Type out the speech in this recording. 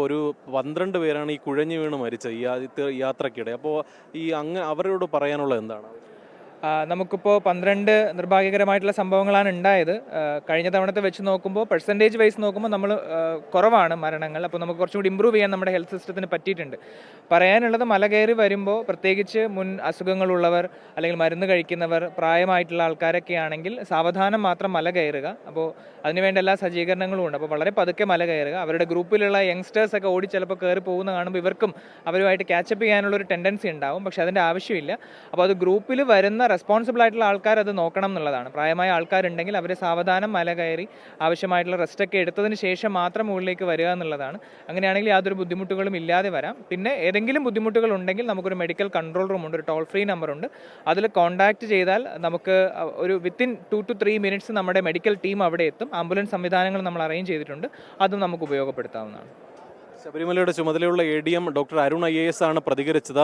ഇപ്പോൾ ഒരു പന്ത്രണ്ട് പേരാണ് ഈ കുഴഞ്ഞു വീണ് മരിച്ചത് ഈ യാത്രക്കിടെ. അപ്പോൾ ഈ അങ്ങ് അവരോട് പറയാനുള്ളത് എന്താണ്? നമുക്കിപ്പോൾ പന്ത്രണ്ട് നിർഭാഗ്യകരമായിട്ടുള്ള സംഭവങ്ങളാണ് ഉണ്ടായത്. കഴിഞ്ഞ തവണത്തെ വെച്ച് നോക്കുമ്പോൾ പെർസെന്റേജ് വൈസ് നോക്കുമ്പോൾ നമ്മൾ കുറവാണ് മരണങ്ങൾ. അപ്പോൾ നമുക്ക് കുറച്ചും കൂടി ഇമ്പ്രൂവ് ചെയ്യാൻ നമ്മുടെ ഹെൽത്ത് സിസ്റ്റത്തിന് പറ്റിയിട്ടുണ്ട്. പറയാനുള്ളത് മല കയറി വരുമ്പോൾ പ്രത്യേകിച്ച് മുൻ അസുഖങ്ങളുള്ളവർ അല്ലെങ്കിൽ മരുന്ന് കഴിക്കുന്നവർ പ്രായമായിട്ടുള്ള ആൾക്കാരൊക്കെ ആണെങ്കിൽ സാവധാനം മാത്രം മല കയറുക. അപ്പോൾ അതിനുവേണ്ട എല്ലാ സജ്ജീകരണങ്ങളും ഉണ്ട്. അപ്പോൾ വളരെ പതുക്കെ മല കയറുക. അവരുടെ ഗ്രൂപ്പിലുള്ള യങ്സ്റ്റേഴ്സ് ഒക്കെ ഓടി ചിലപ്പോൾ കയറി പോകുന്ന കാണുമ്പോൾ ഇവർക്കും അവരുമായിട്ട് ക്യാച്ചപ്പ് ചെയ്യാനുള്ള ഒരു ടെൻഡൻസി ഉണ്ടാവും. പക്ഷേ അതിന്റെ ആവശ്യമില്ല. അപ്പോൾ അത് ഗ്രൂപ്പിൽ വരുന്ന റെസ്പോൺസിബിൾ ആയിട്ടുള്ള ആൾക്കാർ അത് നോക്കണം എന്നുള്ളതാണ്. പ്രായമായ ആൾക്കാരുണ്ടെങ്കിൽ അവരെ സാവധാനം മല കയറി ആവശ്യമായിട്ടുള്ള റെസ്റ്റൊക്കെ എടുത്തതിന് ശേഷം മാത്രം മുകളിലേക്ക് വരിക എന്നുള്ളതാണ്. അങ്ങനെയാണെങ്കിൽ യാതൊരു ബുദ്ധിമുട്ടുകളും ഇല്ലാതെ വരാം. പിന്നെ ഏതെങ്കിലും ബുദ്ധിമുട്ടുകൾ ഉണ്ടെങ്കിൽ നമുക്കൊരു മെഡിക്കൽ കൺട്രോൾ റൂം ഉണ്ട് ഒരു ടോൾ ഫ്രീ നമ്പർ ഉണ്ട്. അതിൽ കോൺടാക്ട് ചെയ്താൽ നമുക്ക് ഒരു within two two three minutes നമ്മുടെ മെഡിക്കൽ ടീം അവിടെ എത്തും. ആംബുലൻസ് സംവിധാനങ്ങൾ നമ്മൾ അറേഞ്ച് ചെയ്തിട്ടുണ്ട്. അതും നമുക്ക് ഉപയോഗപ്പെടുത്താവുന്നതാണ്. ശബരിമലയുടെ ചുമതലയുള്ള A D M doctor Arun I A S ആണ് പ്രതികരിച്ചത്.